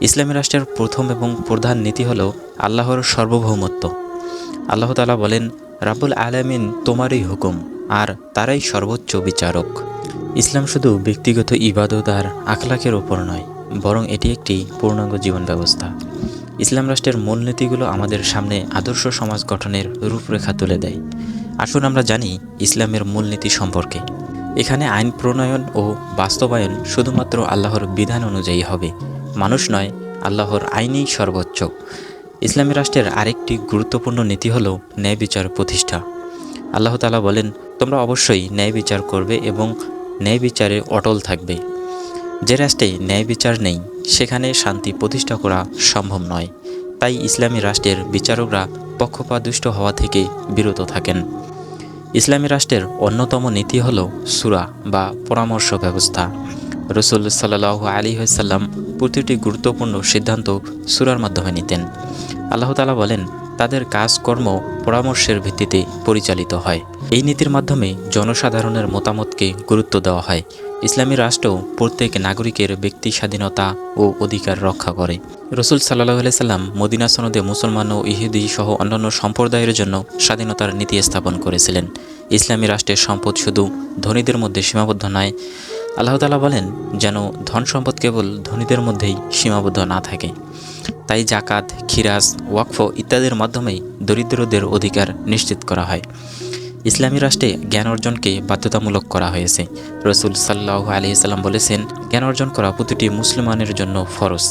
ইসলামী রাষ্ট্রের প্রথম এবং প্রধান নীতি হল আল্লাহর সার্বভৌমত্ব। আল্লাহ তালা বলেন, রাব্বুল আলামিন তোমারই হুকুম, আর তারাই সর্বোচ্চ বিচারক। ইসলাম শুধু ব্যক্তিগত ইবাদত আর আখলাকের ওপর নয়, বরং এটি একটি পূর্ণাঙ্গ জীবন ব্যবস্থা। ইসলাম রাষ্ট্রের মূলনীতিগুলো আমাদের সামনে আদর্শ সমাজ গঠনের রূপরেখা তুলে দেয়। আসুন আমরা জানি ইসলামের মূলনীতি সম্পর্কে। এখানে আইন প্রণয়ন ও বাস্তবায়ন শুধুমাত্র আল্লাহর বিধান অনুযায়ী হবে। মানুষ নয়, আল্লাহর আইনই সর্বোচ্চ। ইসলামী রাষ্ট্রের আরেকটি গুরুত্বপূর্ণ নীতি হল ন্যায় বিচার প্রতিষ্ঠা। আল্লাহ তালা বলেন, তোমরা অবশ্যই ন্যায় বিচার করবে এবং ন্যায় বিচারে অটল থাকবে। যে রাষ্ট্রে ন্যায় বিচার নেই, সেখানে শান্তি প্রতিষ্ঠা করা সম্ভব নয়। তাই ইসলামী রাষ্ট্রের বিচারকরা পক্ষপাতদুষ্ট হওয়া থেকে বিরত থাকেন। ইসলামী রাষ্ট্রের অন্যতম নীতি হল সুরা বা পরামর্শ ব্যবস্থা। রসুল সাল্লাহ আলী সাল্লাম প্রতিটি গুরুত্বপূর্ণ সিদ্ধান্ত সুরার মাধ্যমে নিতেন। আল্লাহ তালা বলেন, তাদের কাজকর্ম পরামর্শের ভিত্তিতে পরিচালিত হয়। এই নীতির মাধ্যমে জনসাধারণের মতামতকে গুরুত্ব দেওয়া হয়। ইসলামী রাষ্ট্র প্রত্যেক নাগরিকের ব্যক্তি স্বাধীনতা ও অধিকার রক্ষা করে। রসুল সাল্লাহ সাল্লাম মদিনা সনদে মুসলমান ও ইহুদি সহ অন্যান্য সম্প্রদায়ের জন্য স্বাধীনতার নীতি স্থাপন করেছিলেন। ইসলামী রাষ্ট্রের সম্পদ শুধু ধনীদের মধ্যে সীমাবদ্ধ নয় আল্লাহ তালা বলেন, যেন ধন সম্পদ কেবল ধনীদের মধ্যেই সীমাবদ্ধ না থাকে। তাই জাকাত খিরাজ, ওয়াকফ ইত্যাদির মাধ্যমেই দরিদ্রদের অধিকার নিশ্চিত করা হয়। ইসলামী রাষ্ট্রে জ্ঞান অর্জনকে বাধ্যতামূলক করা হয়েছে। রসুল সাল্লাহ আলহিসাল্লাম বলেছেন, জ্ঞান অর্জন করা প্রতিটি মুসলমানের জন্য ফরজ।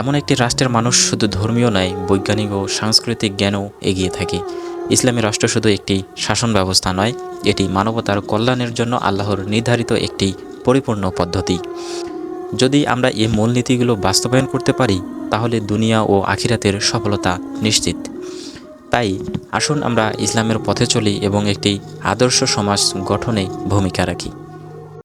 এমন একটি রাষ্ট্রের মানুষ শুধু ধর্মীয় নয়, বৈজ্ঞানিক ও সাংস্কৃতিক জ্ঞানও এগিয়ে থাকে। ইসলামী রাষ্ট্র শুধু একটি শাসন ব্যবস্থা নয়, এটি মানবতার কল্যাণের জন্য আল্লাহর নির্ধারিত একটি পরিপূর্ণ পদ্ধতি। যদি আমরা এই মূলনীতিগুলো বাস্তবায়ন করতে পারি, তাহলে দুনিয়া ও আখিরাতের সফলতা নিশ্চিত। তাই আসুন আমরা ইসলামের পথে চলি এবং একটি আদর্শ সমাজ গঠনে ভূমিকা রাখি।